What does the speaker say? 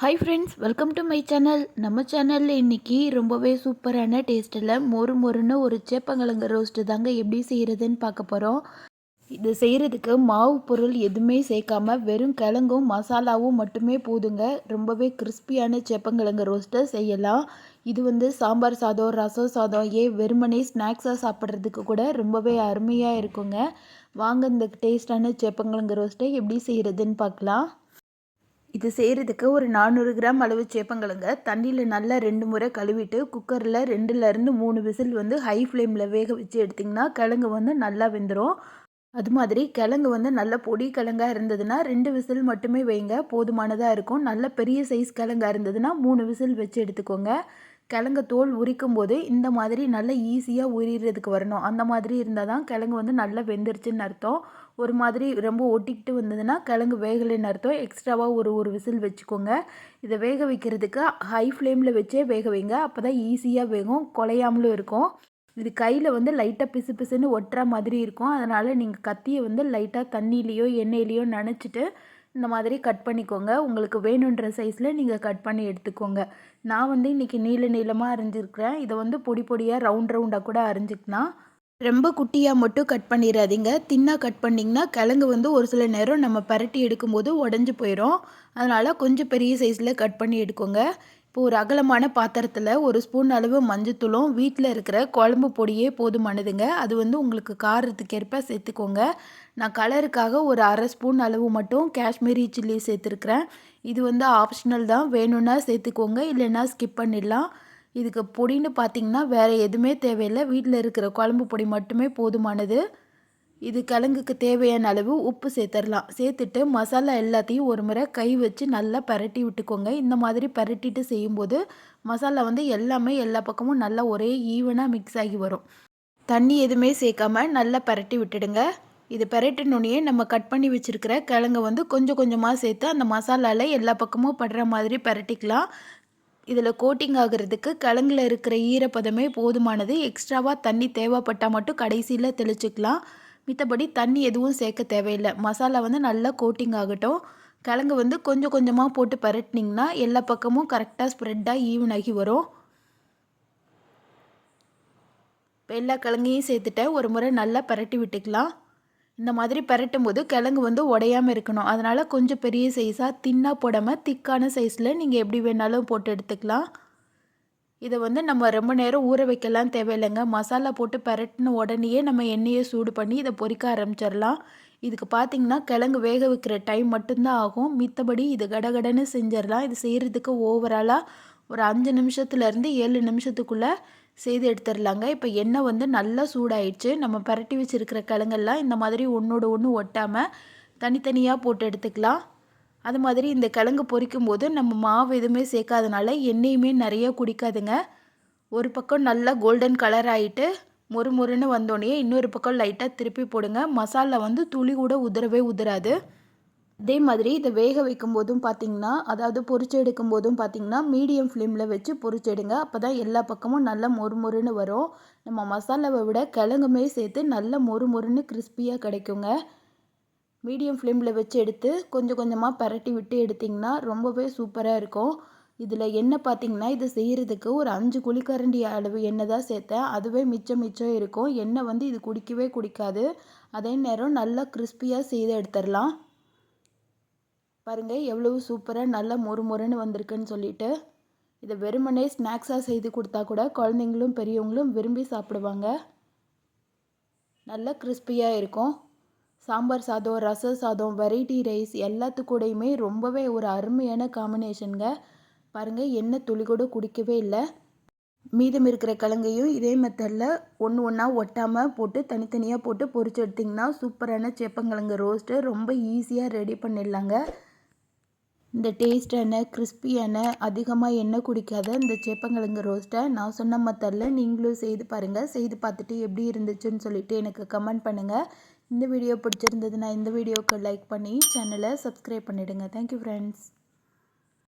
Hi friends welcome to my channel நம்ம சேனலில் இன்றைக்கி ரொம்பவே சூப்பரான டேஸ்ட்டில் மொறு மொறுன்னு ஒரு சேப்பங்கிழங்கு ரோஸ்ட்டு தாங்க எப்படி செய்கிறதுன்னு பார்க்க போகிறோம் இது செய்கிறதுக்கு மாவு பொருள் எதுவுமே சேர்க்காம வெறும் கிழங்கும் மசாலாவும் மட்டுமே போதுங்க. ரொம்பவே கிறிஸ்பியான சேப்பங்கிழங்கு ரோஸ்ட்டை செய்யலாம். இது வந்து சாம்பார் சாதம் ரசம் சாதம் ஏ வெறுமனே ஸ்நாக்ஸாக சாப்பிட்றதுக்கு கூட ரொம்பவே அருமையாக இருக்குங்க. வாங்க இந்த டேஸ்டான சேப்பங்கிழங்கு ரோஸ்ட்டை எப்படி செய்கிறதுன்னு பார்க்கலாம். இது செய்கிறதுக்கு ஒரு நானூறு கிராம் அளவு சேப்பங்கிழங்க தண்ணியில் நல்லா ரெண்டு முறை கழுவிட்டு குக்கரில் ரெண்டுலேருந்து மூணு விசில் வந்து ஹை ஃப்ளேமில் வேக வச்சு எடுத்திங்கன்னா கிழங்கு வந்து நல்லா வெந்துடும் அது மாதிரி கிழங்கு வந்து நல்ல பொடி கிழங்காக இருந்ததுன்னா ரெண்டு விசில் மட்டுமே வைங்க. போதுமானதாக இருக்கும். நல்ல பெரிய சைஸ் கிழங்காக இருந்ததுன்னா மூணு விசில் வச்சு எடுத்துக்கோங்க. கிழங்கு தோல் உரிக்கும் போது இந்த மாதிரி நல்லா ஈஸியாக உரிகிறதுக்கு வரணும். அந்த மாதிரி இருந்தால் தான் கிழங்கு வந்து நல்லா வெந்துருச்சுன்னு அர்த்தம். ஒரு மாதிரி ரொம்ப ஒட்டிக்கிட்டு வந்ததுன்னா கிழங்கு வேகலைன்னு அர்த்தம். எக்ஸ்ட்ராவாக ஒரு ஒரு விசில் வச்சுக்கோங்க. இதை வேக வைக்கிறதுக்கு ஹை ஃப்ளேமில் வச்சே வேக வைங்க. அப்போ தான் ஈஸியாக வேகும். குலையாமலும் இருக்கும். இது கையில் வந்து லைட்டாக பிசு பிசுன்னு ஒட்டுற மாதிரி இருக்கும். அதனால் நீங்கள் கத்தியை வந்து லைட்டாக தண்ணியிலையோ எண்ணெயிலையோ நனைச்சிட்டு இந்த மாதிரி கட் பண்ணிக்கோங்க. உங்களுக்கு வேணுன்ற சைஸில் நீங்கள் கட் பண்ணி எடுத்துக்கோங்க. நான் வந்து இன்றைக்கி நீள நீளமாக அரிஞ்சிருக்கிறேன். இதை வந்து பொடி பொடியாக ரவுண்ட் ரவுண்டாக கூட அரிஞ்சிக்கலாம். ரொம்ப குட்டியாக மட்டும் கட் பண்ணிடாதீங்க தின்னாக கட் பண்ணிங்கன்னா கிழங்கு வந்து ஒரு சில நேரம் நம்ம பரட்டி எடுக்கும்போது உடஞ்சி போயிடும் அதனால் கொஞ்சம் பெரிய சைஸில் கட் பண்ணி எடுக்கோங்க. இப்போ ஒரு அகலமான பாத்திரத்தில் ஒரு ஸ்பூன் அளவு மஞ்சத்தூளும் வீட்டில் இருக்கிற குழம்பு பொடியே போதுமானதுங்க. அது வந்து உங்களுக்கு காரத்துக்கேற்ப சேர்த்துக்கோங்க. நான் கலருக்காக ஒரு அரை ஸ்பூன் அளவு மட்டும் காஷ்மீரி சில்லி சேர்த்துருக்குறேன். இது வந்து ஆப்ஷனல் தான். வேணும்னா சேர்த்துக்கோங்க. இல்லைன்னா ஸ்கிப் பண்ணிடலாம். இதுக்கு பொடின்னு பார்த்திங்கன்னா வேறு எதுவுமே தேவையில்லை. வீட்டில் இருக்கிற குழம்பு பொடி மட்டுமே போதுமானது. இது கிழங்குக்கு தேவையான அளவு உப்பு சேர்த்துடலாம். சேர்த்துட்டு மசாலா எல்லாத்தையும் ஒரு முறை கை வச்சு நல்லா பரட்டி விட்டுக்கோங்க. இந்த மாதிரி பரட்டிட்டு செய்யும்போது மசாலா வந்து எல்லாமே எல்லா பக்கமும் நல்லா ஒரே ஈவனாக மிக்ஸ் ஆகி வரும். தண்ணி எதுவுமே சேர்க்காம நல்லா பரட்டி விட்டுடுங்க. இது பரட்டினோடனே நம்ம கட் பண்ணி வச்சுருக்கிற கிழங்கை வந்து கொஞ்சம் கொஞ்சமாக சேர்த்து அந்த மசாலாவில் எல்லா பக்கமும் படுற மாதிரி பரட்டிக்கலாம். இதில் கோட்டிங் ஆகிறதுக்கு கிழங்குல இருக்கிற ஈரப்பதமே போதுமானது. எக்ஸ்ட்ராவாக தண்ணி தேவைப்பட்டால் மட்டும் கடைசியில் தெளிச்சுக்கலாம். மித்தபடி தண்ணி எதுவும் சேர்க்க தேவையில்லை. மசாலா வந்து நல்லா கோட்டிங் ஆகட்டும். கிழங்கு வந்து கொஞ்சம் கொஞ்சமாக போட்டு பரட்டினிங்கன்னா எல்லா பக்கமும் கரெக்டாக ஸ்ப்ரெட்டாக ஈவன் ஆகி வரும். இப்போ எல்லா கிழங்கையும் சேர்த்துட்டேன். ஒரு முறை நல்லா பரட்டி விட்டுக்கலாம். இந்த மாதிரி பரட்டும் போது கிழங்கு வந்து உடையாமல் இருக்கணும். அதனால் கொஞ்சம் பெரிய சைஸாக தின்னாக போடாமல் திக்கான சைஸில் நீங்கள் எப்படி வேணாலும் போட்டு எடுத்துக்கலாம். இதை வந்து நம்ம ரொம்ப நேரம் ஊற வைக்கலாம் தேவையில்லைங்க. மசாலா போட்டு பரட்டின உடனேயே நம்ம எண்ணெயை சூடு பண்ணி இதை பொறிக்க ஆரம்பிச்சிடலாம். இதுக்கு பார்த்திங்கன்னா கிழங்கு வேக வைக்கிற டைம் மட்டும்தான் ஆகும். மித்தபடி இது கடகடன்னு செஞ்சிடலாம். இது செய்கிறதுக்கு ஓவராலாக ஒரு அஞ்சு நிமிஷத்துலேருந்து ஏழு நிமிஷத்துக்குள்ளே செய்து எடுத்துடலாங்க இப்போ எண்ணெய் வந்து நல்லா சூடாயிடுச்சு. நம்ம பரட்டி வச்சுருக்கிற கிழங்கெல்லாம் இந்த மாதிரி ஒன்றோட ஒன்று ஒட்டாமல் தனித்தனியாக போட்டு எடுத்துக்கலாம். அது மாதிரி இந்த கிழங்கு பொரிக்கும் போது நம்ம மாவு எதுவுமே சேர்க்காதனால எண்ணெயுமே நிறைய குடிக்காதுங்க. ஒரு பக்கம் நல்லா கோல்டன் கலர் ஆகிட்டு மொறு மொறுன்னு வந்தோடனே இன்னொரு பக்கம் லைட்டாக திருப்பி போடுங்க. மசாலா வந்து துளி கூட உதறவே உதறாது அதே மாதிரி இதை வேக வைக்கும் போதும் பார்த்திங்கன்னா அதாவது பொறிச்சு எடுக்கும் போதும் பார்த்திங்கன்னா மீடியம் ஃப்ளேமில் வச்சு பொரிச்செடுங்க அப்போ தான் எல்லா பக்கமும் நல்லா மொறு மொறுன்னு வரும். நம்ம மசாலாவை விட கிழங்குமே சேர்த்து நல்ல மொறு மொறுன்னு கிறிஸ்பியாக கிடைக்குங்க. மீடியம் ஃப்ளேமில் வச்சு எடுத்து கொஞ்சம் கொஞ்சமாக பரட்டி விட்டு எடுத்திங்கன்னா ரொம்பவே சூப்பராக இருக்கும். இதில் எண்ணெய் பார்த்திங்கன்னா இது செய்கிறதுக்கு ஒரு அஞ்சு குழிக்கரண்டி அளவு எண்ணெய் தான் சேர்த்தேன். அதுவே மிச்சம் மிச்சம் இருக்கும். எண்ணெய் வந்து இது குடிக்கவே குடிக்காது. அதே நேரம் நல்லா கிறிஸ்பியாக செய்து எடுத்துடலாம். பாருங்கள் எவ்வளவு சூப்பராக நல்லா மொறு மொறுன்னு வந்திருக்குன்னு சொல்லிட்டு இதை வெறுமனே ஸ்நாக்ஸாக செய்து கொடுத்தா கூட குழந்தைங்களும் பெரியவங்களும் விரும்பி சாப்பிடுவாங்க. நல்லா கிறிஸ்பியாக இருக்கும். சாம்பார் சாதம் ரச சாதம் வெரைட்டி ரைஸ் எல்லாத்துக்கூடையுமே ரொம்பவே ஒரு அருமையான காம்பினேஷனுங்க பாருங்கள் எண்ணெய் துளி கூட குடிக்கவே இல்லை. மீதம் இருக்கிற கிழங்கையும் இதே மெத்தடில் ஒன்று ஒன்றா ஒட்டாமல் போட்டு தனித்தனியாக போட்டு பொரிச்சு எடுத்திங்கன்னா சூப்பரான சேப்பங்கிழங்கு ரோஸ்ட்டு ரொம்ப ஈஸியாக ரெடி பண்ணிடலாங்க. இந்த டேஸ்டான கிறிஸ்பியான அதிகமாக எண்ணெய் குடிக்காத இந்த சேப்பங்கிழங்கு ரோஸ்ட்டை நான் சொன்ன மெத்தடில் நீங்களும் செய்து பாருங்கள் செய்து பார்த்துட்டு எப்படி இருந்துச்சுன்னு சொல்லிவிட்டு எனக்கு கமெண்ட் பண்ணுங்கள் இந்த வீடியோ பிடிச்சிருந்ததுன்னா இந்த வீடியோவுக்கு லைக் பண்ணி சேனலை சப்ஸ்கிரைப் பண்ணிவிடுங்க தேங்க்யூ ஃப்ரெண்ட்ஸ்